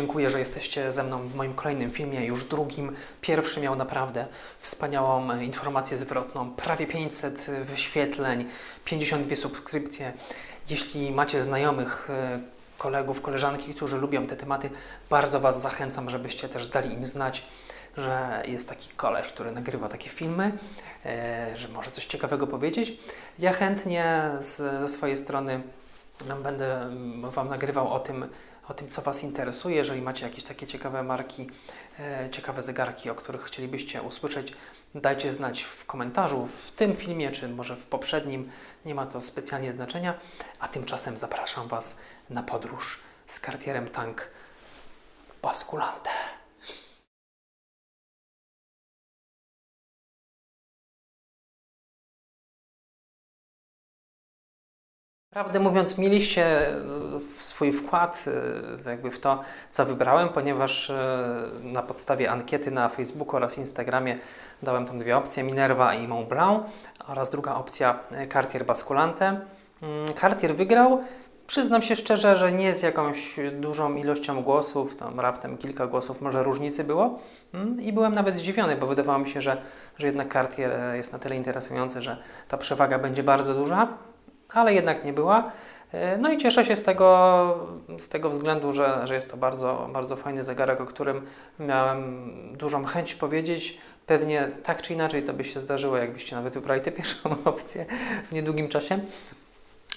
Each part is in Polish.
dziękuję, że jesteście ze mną w moim kolejnym filmie, już drugim. Pierwszy miał naprawdę wspaniałą informację zwrotną, prawie 500 wyświetleń, 52 subskrypcje. Jeśli macie znajomych, e, kolegów, koleżanki, którzy lubią te tematy, bardzo Was zachęcam, żebyście też dali im znać, że jest taki koleś, który nagrywa takie filmy, e, że może coś ciekawego powiedzieć. Ja chętnie z, ze swojej strony będę Wam nagrywał o tym, o tym, co Was interesuje. Jeżeli macie jakieś takie ciekawe marki, e, ciekawe zegarki, o których chcielibyście usłyszeć, dajcie znać w komentarzu w tym filmie, czy może w poprzednim. Nie ma to specjalnie znaczenia. A tymczasem zapraszam Was na podróż z kartierem Tank Basculante. Prawdę mówiąc, mieliście e, swój wkład e, jakby w to, co wybrałem, ponieważ e, na podstawie ankiety na Facebooku oraz Instagramie dałem tam dwie opcje, Minerva i Mont Blanc oraz druga opcja Cartier Basculante. Mm, Cartier wygrał. Przyznam się szczerze, że nie z jakąś dużą ilością głosów, tam raptem kilka głosów, może różnicy było. Mm, I byłem nawet zdziwiony, bo wydawało mi się, że, że jednak Cartier jest na tyle interesujący, że ta przewaga będzie bardzo duża ale jednak nie była. E, No i cieszę się z tego, z tego względu, że, że jest to bardzo, bardzo fajny zegarek, o którym miałem dużą chęć powiedzieć. Pewnie tak czy inaczej to by się zdarzyło, jakbyście nawet wybrali tę pierwszą opcję w niedługim czasie.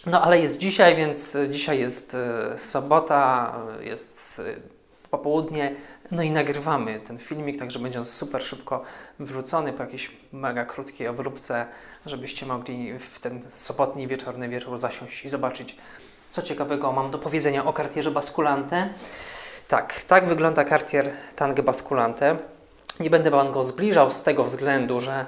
No ale jest dzisiaj, więc dzisiaj jest e, sobota, e, jest e, popołudnie, no i nagrywamy ten filmik, także będzie on super szybko wrzucony po jakiejś mega krótkiej obróbce, żebyście mogli w ten sobotni wieczorny wieczór zasiąść i zobaczyć, co ciekawego mam do powiedzenia o Cartierze Basculante. Tak, tak wygląda Cartier Tank Basculante. Nie będę Wam go zbliżał z tego względu, że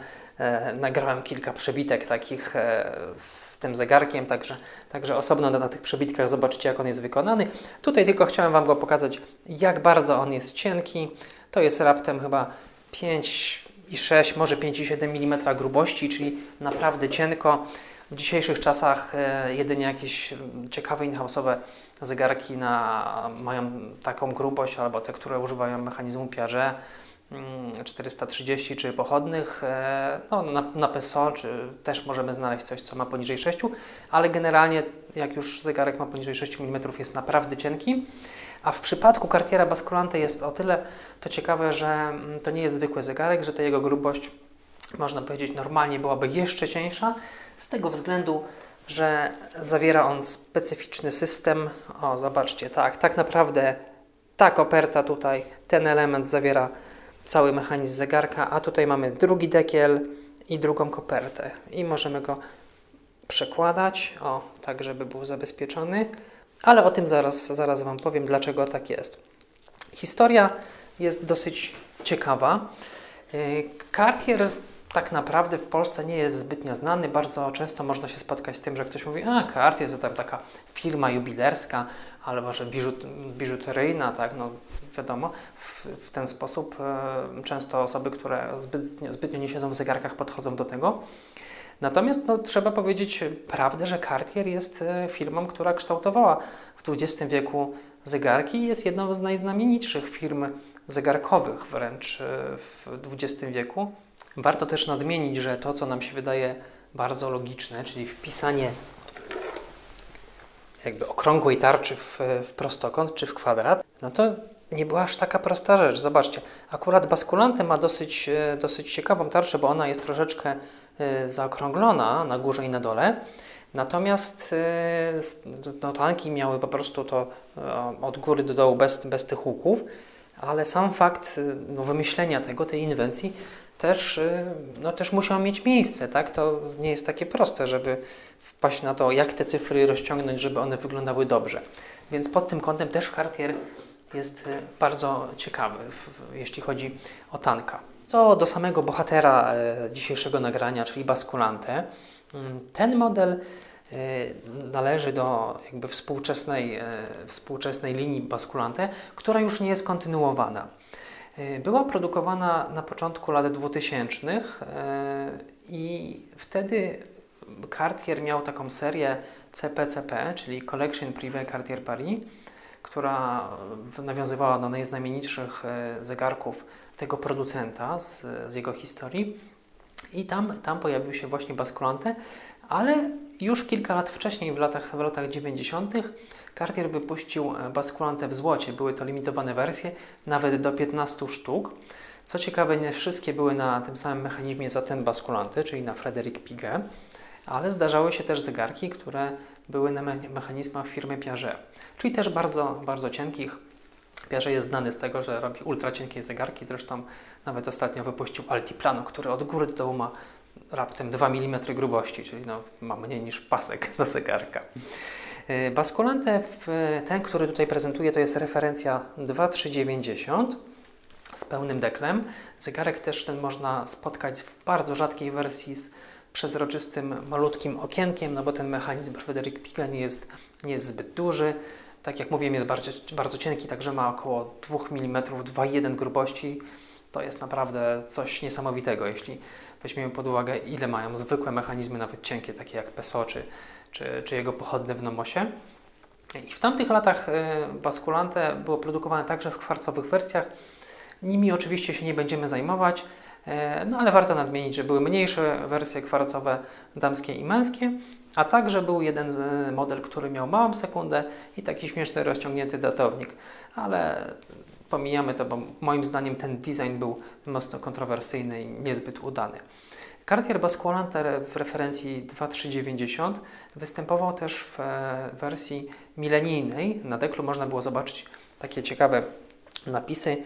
nagrałem kilka przebitek takich e, z tym zegarkiem, także, także osobno na, na tych przebitkach zobaczycie, jak on jest wykonany. Tutaj tylko chciałem Wam go pokazać, jak bardzo on jest cienki. To jest raptem chyba 5,6, może 5,7 mm grubości, czyli naprawdę cienko. W dzisiejszych czasach e, jedynie jakieś ciekawe in-house'owe zegarki na, mają taką grubość, albo te, które używają mechanizmu Piaget, 430 czy pochodnych. e, No, na, na PSO czy też możemy znaleźć coś, co ma poniżej 6, ale generalnie jak już zegarek ma poniżej 6 mm jest naprawdę cienki. A w przypadku Cartiera Basculante jest o tyle to ciekawe, że mm, to nie jest zwykły zegarek, że ta jego grubość można powiedzieć normalnie byłaby jeszcze cieńsza, z tego względu, że zawiera on specyficzny system. O, zobaczcie, tak, tak naprawdę ta koperta tutaj, ten element zawiera cały mechanizm zegarka, a tutaj mamy drugi dekiel i drugą kopertę i możemy go przekładać, o, tak żeby był zabezpieczony, ale o tym zaraz, zaraz Wam powiem, dlaczego tak jest. Historia jest dosyć ciekawa. Yy, Cartier tak naprawdę w Polsce nie jest zbytnio znany. Bardzo często można się spotkać z tym, że ktoś mówi, a Cartier to tam taka firma jubilerska albo że biżut, biżuteryjna, tak, no wiadomo. W, w ten sposób e, często osoby, które zbytnio, zbytnio nie siedzą w zegarkach podchodzą do tego. Natomiast no, trzeba powiedzieć prawdę, że Cartier jest e, firmą, która kształtowała w XX wieku zegarki i jest jedną z najznamienitszych firm zegarkowych wręcz e, w XX wieku. Warto też nadmienić, że to, co nam się wydaje bardzo logiczne, czyli wpisanie jakby okrągłej tarczy w, w prostokąt czy w kwadrat, no to nie była aż taka prosta rzecz. Zobaczcie, akurat Basculante ma dosyć, e, dosyć ciekawą tarczę, bo ona jest troszeczkę e, zaokrąglona na górze i na dole. Natomiast e, no, tanki miały po prostu to od góry do dołu bez, bez tych łuków, ale sam fakt no, wymyślenia tego, tej inwencji też, e, no, też musiał mieć miejsce. Tak? To nie jest takie proste, żeby wpaść na to, jak te cyfry rozciągnąć, żeby one wyglądały dobrze. Więc pod tym kątem też Cartier jest e, bardzo ciekawy, jeśli chodzi o tanka. Co do samego bohatera e, dzisiejszego nagrania, czyli Basculante, mm, ten model należy do jakby współczesnej, współczesnej linii Basculante, która już nie jest kontynuowana. E, Była produkowana na początku lat 2000 e, i wtedy Cartier miał taką serię CPCP, czyli Collection Privé Cartier Paris, która nawiązywała do najznamienitszych zegarków tego producenta z, z jego historii. I tam, tam pojawił się właśnie Basculante, ale już kilka lat wcześniej, w latach, w latach 90., Cartier wypuścił Basculante w złocie. Były to limitowane wersje, nawet do 15 sztuk. Co ciekawe, nie wszystkie były na tym samym mechanizmie co ten Basculante, czyli na Frederic Piguet, ale zdarzały się też zegarki, które były na mechanizmach firmy Piaget, czyli też bardzo, bardzo cienkich. Piaget jest znany z tego, że robi ultra cienkie zegarki, zresztą nawet ostatnio wypuścił Altiplano, który od góry do dołu ma raptem 2 mm grubości, czyli no, ma mniej niż pasek do zegarka. Y, Basculante, ten, który tutaj prezentuję, to jest referencja 2390 z pełnym deklem. Zegarek też ten można spotkać w bardzo rzadkiej wersji z przezroczystym, malutkim okienkiem, no bo ten mechanizm Frederick Piga nie jest, nie jest zbyt duży. Tak jak mówiłem, jest bardzo, bardzo cienki, także ma około 2 mm, 2,1 grubości. To jest naprawdę coś niesamowitego, jeśli weźmiemy pod uwagę, ile mają zwykłe mechanizmy, nawet cienkie, takie jak PESO czy, czy, czy jego pochodne w Nomosie. I w tamtych latach y, Basculante było produkowane także w kwarcowych wersjach. Nimi oczywiście się nie będziemy zajmować, e, no ale warto nadmienić, że były mniejsze wersje kwarcowe damskie i męskie, a także był jeden model, który miał małą sekundę i taki śmieszny rozciągnięty datownik, ale pomijamy to, bo moim zdaniem ten design był mocno kontrowersyjny i niezbyt udany. Cartier Basculante w referencji 2390 występował też w e, wersji milenijnej. Na deklu można było zobaczyć takie ciekawe napisy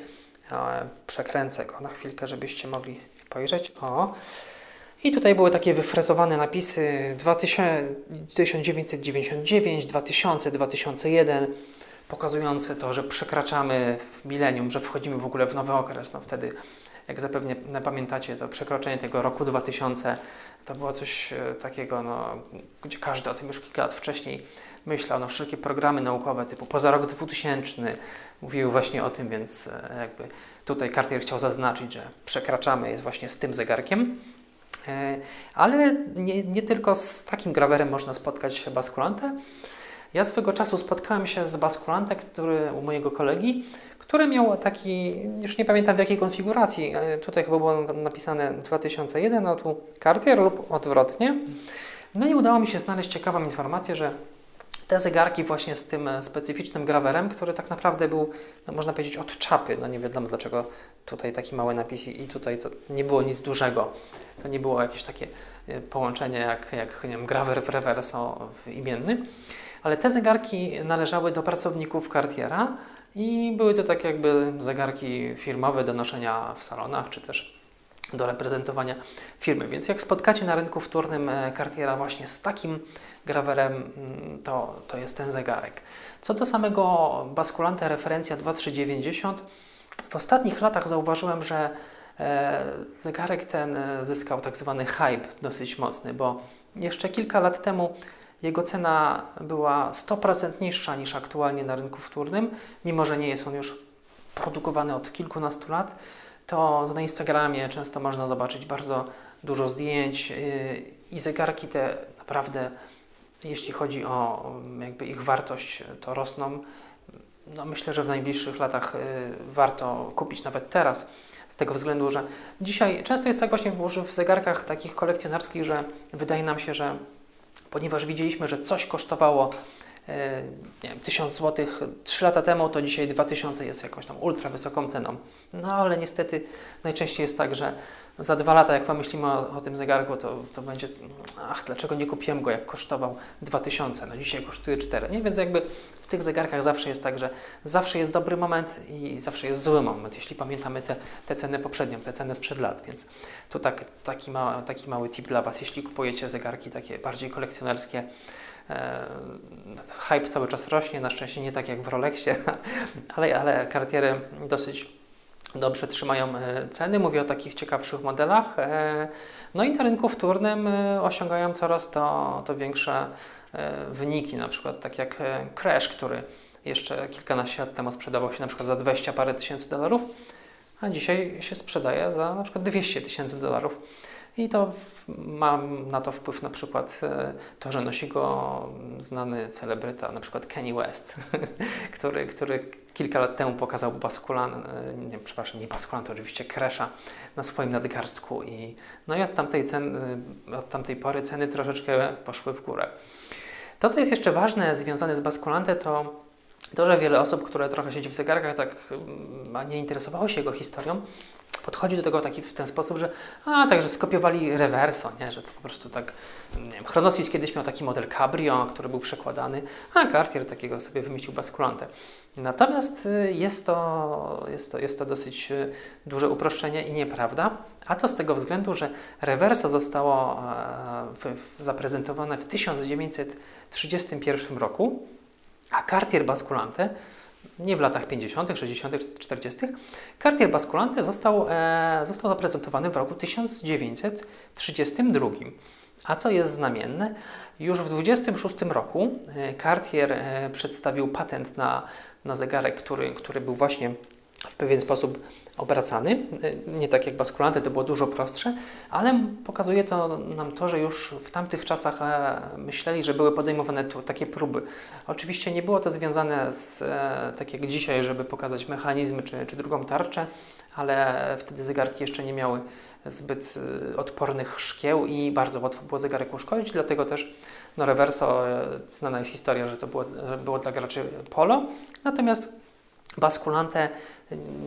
Przekręcę go na chwilkę, żebyście mogli spojrzeć. O. I tutaj były takie wyfrezowane napisy 1999, 2000, 2001, pokazujące to, że przekraczamy w milenium, że wchodzimy w ogóle w nowy okres. No wtedy, jak zapewne pamiętacie, to przekroczenie tego roku 2000 to było coś e, takiego, no, gdzie każdy o tym już kilka lat wcześniej myślał. No, wszelkie programy naukowe typu poza rok 2000 mówiły właśnie o tym, więc e, jakby tutaj Cartier chciał zaznaczyć, że przekraczamy jest właśnie z tym zegarkiem. E, ale nie, nie tylko z takim grawerem można spotkać baskulantę. Ja swego czasu spotkałem się z baskulante, który u mojego kolegi, który miał taki, już nie pamiętam w jakiej konfiguracji, e, tutaj chyba było napisane 2001, a tu Cartier lub odwrotnie. No i udało mi się znaleźć ciekawą informację, że te zegarki właśnie z tym e, specyficznym grawerem, który tak naprawdę był, no można powiedzieć, od czapy. No nie wiadomo dlaczego tutaj taki mały napis i tutaj to nie było nic dużego. To nie było jakieś takie e, połączenie jak, jak nie wiem, grawer w reverso imienny. Ale te zegarki należały do pracowników Cartiera i były to tak jakby zegarki firmowe do noszenia w salonach, czy też do reprezentowania firmy. Więc jak spotkacie na rynku wtórnym e, Cartiera właśnie z takim grawerem, mm, to, to jest ten zegarek. Co do samego baskulanta referencja 2390, w ostatnich latach zauważyłem, że e, zegarek ten e, zyskał tak zwany hype dosyć mocny, bo jeszcze kilka lat temu jego cena była 100% niższa niż aktualnie na rynku wtórnym, mimo że nie jest on już produkowany od kilkunastu lat, to na Instagramie często można zobaczyć bardzo dużo zdjęć yy, i zegarki te naprawdę, jeśli chodzi o jakby ich wartość, to rosną. No myślę, że w najbliższych latach yy, warto kupić nawet teraz, z tego względu, że dzisiaj często jest tak właśnie w, zegarkach takich kolekcjonerskich, że wydaje nam się, że ponieważ widzieliśmy, że coś kosztowało nie wiem, 1000 zł 3 lata temu, to dzisiaj 2000 jest jakąś tam ultra wysoką ceną. No ale niestety najczęściej jest tak, że za dwa lata, jak pomyślimy o, o tym zegarku, to, to będzie, ach, dlaczego nie kupiłem go, jak kosztował 2000, no dzisiaj kosztuje 4, nie? Więc jakby w tych zegarkach zawsze jest tak, że zawsze jest dobry moment i zawsze jest zły moment, jeśli pamiętamy te, te ceny poprzednią, te ceny sprzed lat, więc to tak, taki, ma, taki mały tip dla Was, jeśli kupujecie zegarki takie bardziej kolekcjonerskie, e, hype cały czas rośnie, na szczęście nie tak jak w Rolexie, ale, ale Cartiery dosyć dobrze trzymają e, ceny. Mówię o takich ciekawszych modelach. E, no i na rynku wtórnym e, osiągają coraz to, to większe wyniki, na przykład tak jak Crash, który jeszcze kilkanaście lat temu sprzedawał się na przykład za 20 parę tysięcy dolarów, a dzisiaj się sprzedaje za na przykład 200 tysięcy dolarów. I to ma na to wpływ na przykład e, to, że nosi go znany celebryta, na przykład Kanye West, który, który kilka lat temu pokazał baskulan, e, nie, przepraszam, nie baskulan, to oczywiście kresza na swoim nadgarstku i no i od tamtej, e, od tamtej pory ceny troszeczkę poszły w górę. To, co jest jeszcze ważne związane z baskulante, to to, że wiele osób, które trochę siedzi w zegarkach, tak mm, a nie interesowało się jego historią, podchodzi do tego taki w ten sposób, że a, także skopiowali reverso, nie? że to po prostu tak, nie wiem, Chronosis kiedyś miał taki model Cabrio, który był przekładany, a Cartier takiego sobie wymyślił baskulantę. Natomiast y, jest to, jest, to, jest to dosyć y, duże uproszczenie i nieprawda, a to z tego względu, że reverso zostało e, w, zaprezentowane w 1931 roku, a Cartier Basculante, nie w latach 50., 60., 40., Cartier Basculante został, e, został zaprezentowany w roku 1932. A co jest znamienne, już w 26 roku e, Cartier e, przedstawił patent na, na zegarek, który, który był właśnie w pewien sposób obracany. Nie tak jak baskulanty, to było dużo prostsze, ale pokazuje to nam to, że już w tamtych czasach e, myśleli, że były podejmowane takie próby. Oczywiście nie było to związane z, e, tak jak dzisiaj, żeby pokazać mechanizmy czy, czy drugą tarczę, ale wtedy zegarki jeszcze nie miały zbyt e, odpornych szkieł i bardzo łatwo było zegarek uszkodzić, dlatego też no reverso, znana jest historia, że to było, było dla graczy polo, natomiast baskulante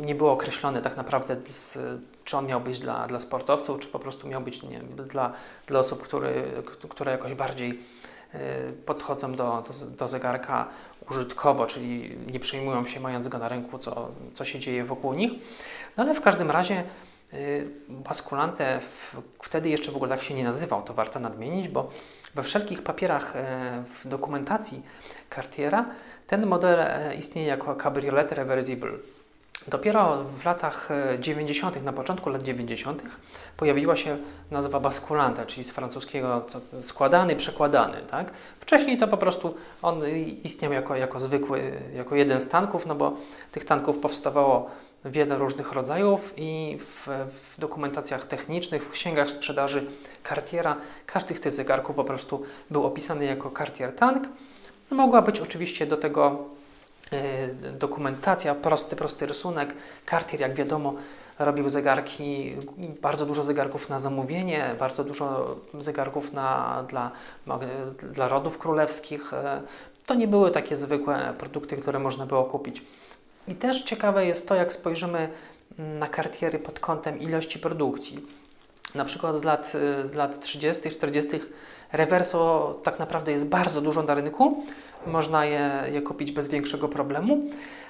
nie było określone tak naprawdę, z, czy on miał być dla, dla sportowców, czy po prostu miał być nie, dla, dla osób, który, które jakoś bardziej y, podchodzą do, do, do zegarka użytkowo, czyli nie przejmują się mając go na ręku, co, co się dzieje wokół nich. No ale w każdym razie baskulante w, wtedy jeszcze w ogóle tak się nie nazywał, to warto nadmienić, bo we wszelkich papierach e, w dokumentacji Cartiera ten model e, istnieje jako Cabriolet Reversible. Dopiero w latach e, 90., na początku lat 90., pojawiła się nazwa basculante, czyli z francuskiego składany, przekładany. Tak? Wcześniej to po prostu on istniał jako, jako zwykły, jako jeden z tanków, no bo tych tanków powstawało wiele różnych rodzajów i w, w dokumentacjach technicznych, w księgach sprzedaży Cartiera każdy z tych zegarków po prostu był opisany jako Cartier Tank. Mogła być oczywiście do tego e, dokumentacja, prosty, prosty rysunek. Cartier, jak wiadomo, robił zegarki, bardzo dużo zegarków na zamówienie, bardzo dużo zegarków na, dla, dla rodów królewskich. E, To nie były takie zwykłe produkty, które można było kupić. I też ciekawe jest to, jak spojrzymy mm, na Cartiery pod kątem ilości produkcji. Na przykład z lat, y, z lat 30., 40. reverso tak naprawdę jest bardzo dużo na rynku. Można je, je kupić bez większego problemu.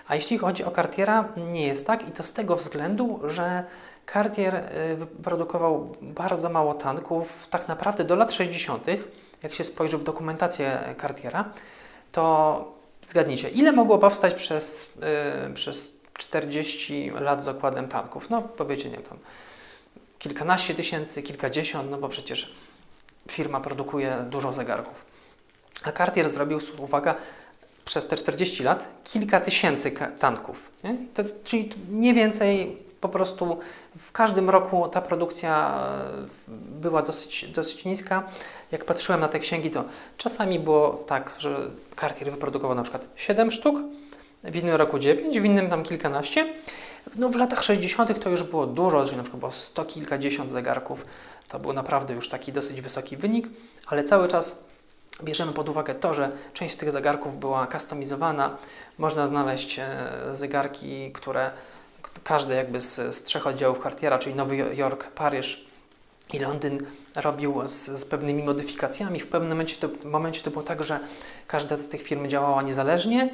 A jeśli chodzi o Cartiera, nie jest tak i to z tego względu, że Cartier y, wyprodukował bardzo mało tanków. Tak naprawdę do lat 60., jak się spojrzy w dokumentację Cartiera, to zgadnijcie, ile mogło powstać przez, y, przez 40 lat zakładem tanków? No powiecie, nie tam kilkanaście tysięcy, kilkadziesiąt, no bo przecież firma produkuje dużo zegarków. A Cartier zrobił, uwaga, przez te 40 lat kilka tysięcy tanków. Nie? To, czyli mniej więcej po prostu w każdym roku ta produkcja e, była dosyć, dosyć niska. Jak patrzyłem na te księgi, to czasami było tak, że Cartier wyprodukował na przykład 7 sztuk, w innym roku 9, w innym tam kilkanaście. No w latach 60. to już było dużo, czyli na przykład było 100 kilkadziesiąt zegarków. To był naprawdę już taki dosyć wysoki wynik, ale cały czas bierzemy pod uwagę to, że część z tych zegarków była customizowana. Można znaleźć e, zegarki, które każdy jakby z, z trzech oddziałów Cartiera, czyli Nowy Jork, Paryż i Londyn robił z, z pewnymi modyfikacjami. W pewnym momencie to, momencie to było tak, że każda z tych firm działała niezależnie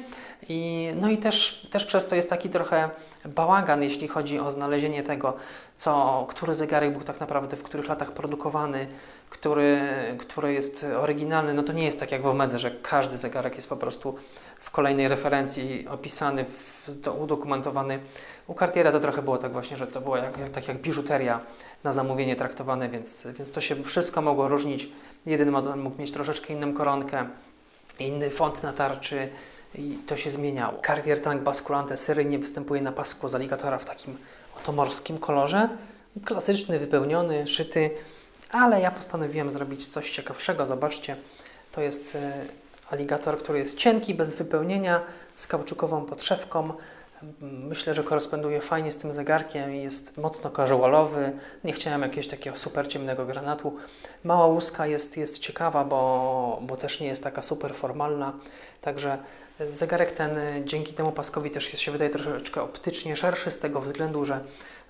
i, no i też, też przez to jest taki trochę bałagan, jeśli chodzi o znalezienie tego, co, który zegarek był tak naprawdę w których latach produkowany, który, który jest oryginalny. No to nie jest tak jak w Omedze, że każdy zegarek jest po prostu w kolejnej referencji opisany, w, udokumentowany. U Cartiera to trochę było tak właśnie, że to było jak, jak, tak jak biżuteria na zamówienie traktowane, więc, więc to się wszystko mogło różnić. Jeden model mógł mieć troszeczkę inną koronkę, inny font na tarczy i to się zmieniało. Cartier Tank Basculante seryjnie występuje na pasku z aligatora w takim oto morskim kolorze. Klasyczny, wypełniony, szyty. Ale ja postanowiłem zrobić coś ciekawszego. Zobaczcie, to jest e, aligator, który jest cienki, bez wypełnienia, z kauczukową podszewką. Myślę, że koresponduje fajnie z tym zegarkiem i jest mocno casualowy. Nie chciałem jakiegoś takiego super ciemnego granatu. Mała łuska jest, jest ciekawa, bo, bo też nie jest taka super formalna. Także zegarek ten dzięki temu paskowi też się wydaje troszeczkę optycznie szerszy z tego względu, że,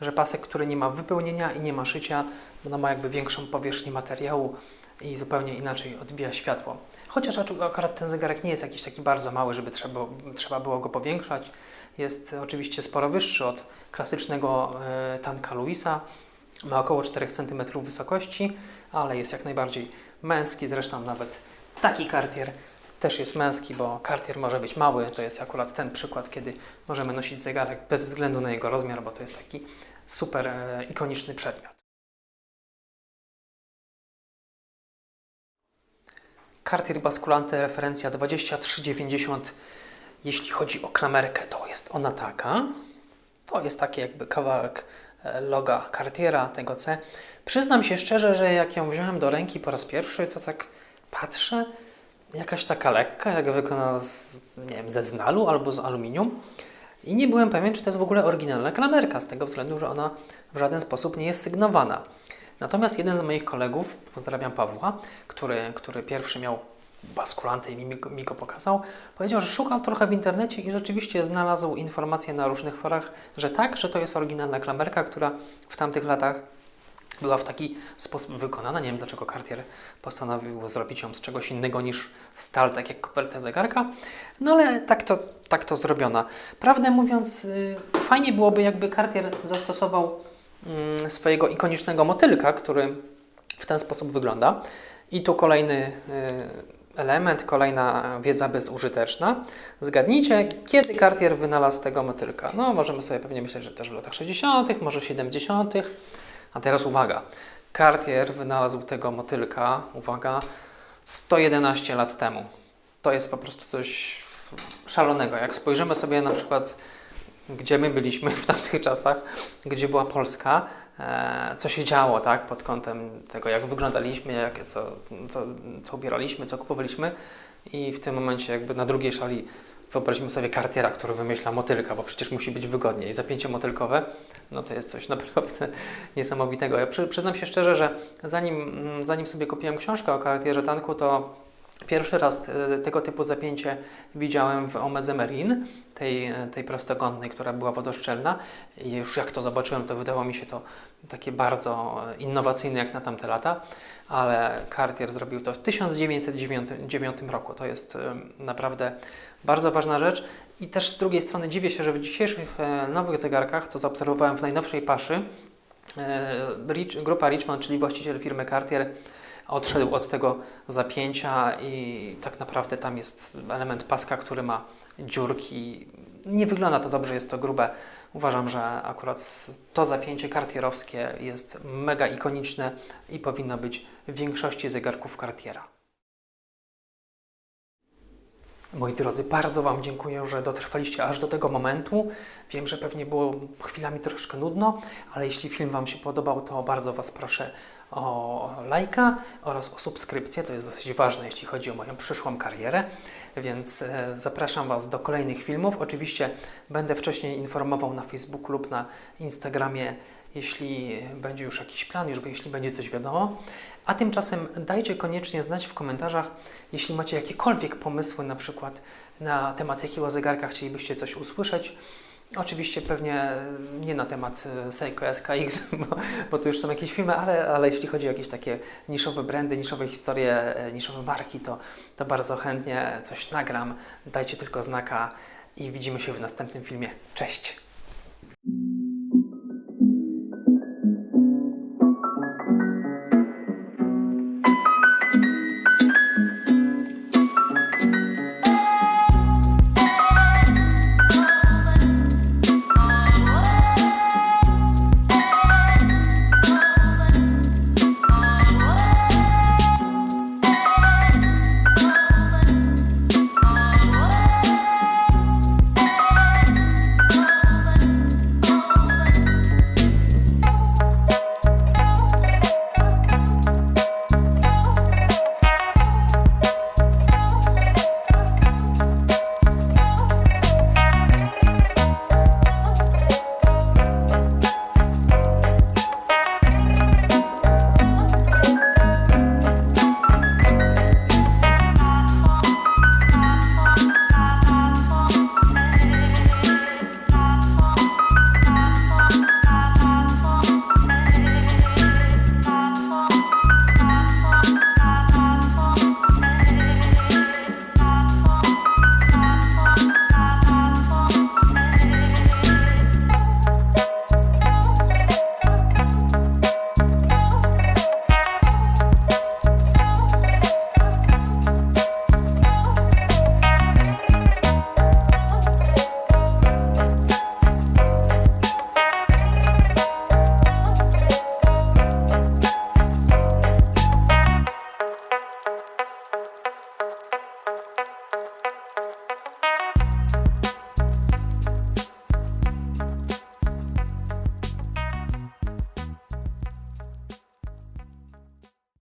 że pasek, który nie ma wypełnienia i nie ma szycia, no ma jakby większą powierzchnię materiału i zupełnie inaczej odbija światło. Chociaż akurat ten zegarek nie jest jakiś taki bardzo mały, żeby trzeba, trzeba było go powiększać. Jest oczywiście sporo wyższy od klasycznego e, Tanka Luisa. Ma około 4 cm wysokości, ale jest jak najbardziej męski. Zresztą nawet taki Cartier też jest męski, bo Cartier może być mały. To jest akurat ten przykład, kiedy możemy nosić zegarek bez względu na jego rozmiar, bo to jest taki super e, ikoniczny przedmiot. Cartier Basculante referencja 2390. Jeśli chodzi o klamerkę, to jest ona taka. To jest taki jakby kawałek e, loga Cartiera, tego C. Przyznam się szczerze, że jak ją wziąłem do ręki po raz pierwszy, to tak patrzę, jakaś taka lekka, jak wykonana z, nie wiem, ze znalu albo z aluminium. I nie byłem pewien, czy to jest w ogóle oryginalna klamerka, z tego względu, że ona w żaden sposób nie jest sygnowana. Natomiast jeden z moich kolegów, pozdrawiam Pawła, który, który pierwszy miał baskulantę i mi, mi go pokazał, powiedział, że szukał trochę w internecie i rzeczywiście znalazł informacje na różnych forach, że tak, że to jest oryginalna klamerka, która w tamtych latach była w taki sposób wykonana. Nie wiem dlaczego Cartier postanowił zrobić ją z czegoś innego niż stal, tak jak kopertę zegarka. No ale tak to, tak to zrobiona. Prawdę mówiąc, yy, fajnie byłoby jakby Cartier zastosował swojego ikonicznego motylka, który w ten sposób wygląda. I tu kolejny yy, element, kolejna wiedza bezużyteczna. Zgadnijcie, kiedy Cartier wynalazł tego motylka? No, możemy sobie pewnie myśleć, że też w latach 60., może 70., a teraz uwaga, Cartier wynalazł tego motylka, uwaga, 111 lat temu. To jest po prostu coś szalonego. Jak spojrzymy sobie na przykład, gdzie my byliśmy w tamtych czasach, gdzie była Polska, e, co się działo tak, pod kątem tego, jak wyglądaliśmy, jak, co, co, co ubieraliśmy, co kupowaliśmy i w tym momencie jakby na drugiej szali Wyobrazimy sobie kartiera, który wymyśla motylka, bo przecież musi być wygodnie. I zapięcie motylkowe, no to jest coś naprawdę niesamowitego. Ja przy, przyznam się szczerze, że zanim, mm, zanim sobie kupiłem książkę o kartierze tanku, to Pierwszy raz e, tego typu zapięcie widziałem w Omedze tej, e, tej prostokątnej, która była wodoszczelna. I już jak to zobaczyłem, to wydało mi się to takie bardzo e, innowacyjne jak na tamte lata, ale Cartier zrobił to w 1909 roku. To jest naprawdę bardzo ważna rzecz. I też z drugiej strony dziwię się, że w dzisiejszych nowych zegarkach, co zaobserwowałem w najnowszej paszy, grupa Richmond, czyli właściciel firmy Cartier, odszedł od tego zapięcia i tak naprawdę tam jest element paska, który ma dziurki. Nie wygląda to dobrze, jest to grube. Uważam, że akurat to zapięcie kartierowskie jest mega ikoniczne i powinno być w większości zegarków Cartiera. Moi drodzy, bardzo Wam dziękuję, że dotrwaliście aż do tego momentu. Wiem, że pewnie było chwilami troszkę nudno, ale jeśli film Wam się podobał, to bardzo Was proszę o lajka oraz o subskrypcję. To jest dosyć ważne, jeśli chodzi o moją przyszłą karierę, więc e, zapraszam Was do kolejnych filmów. Oczywiście będę wcześniej informował na Facebooku lub na Instagramie, jeśli będzie już jakiś plan, już jeśli będzie coś wiadomo. A tymczasem dajcie koniecznie znać w komentarzach, jeśli macie jakiekolwiek pomysły na przykład na temat jakiego zegarka chcielibyście coś usłyszeć. Oczywiście pewnie nie na temat e, Seiko SKX, bo, bo to już są jakieś filmy, ale, ale jeśli chodzi o jakieś takie niszowe brandy, niszowe historie, e, niszowe marki, to, to bardzo chętnie coś nagram. Dajcie tylko znaka i widzimy się w następnym filmie. Cześć!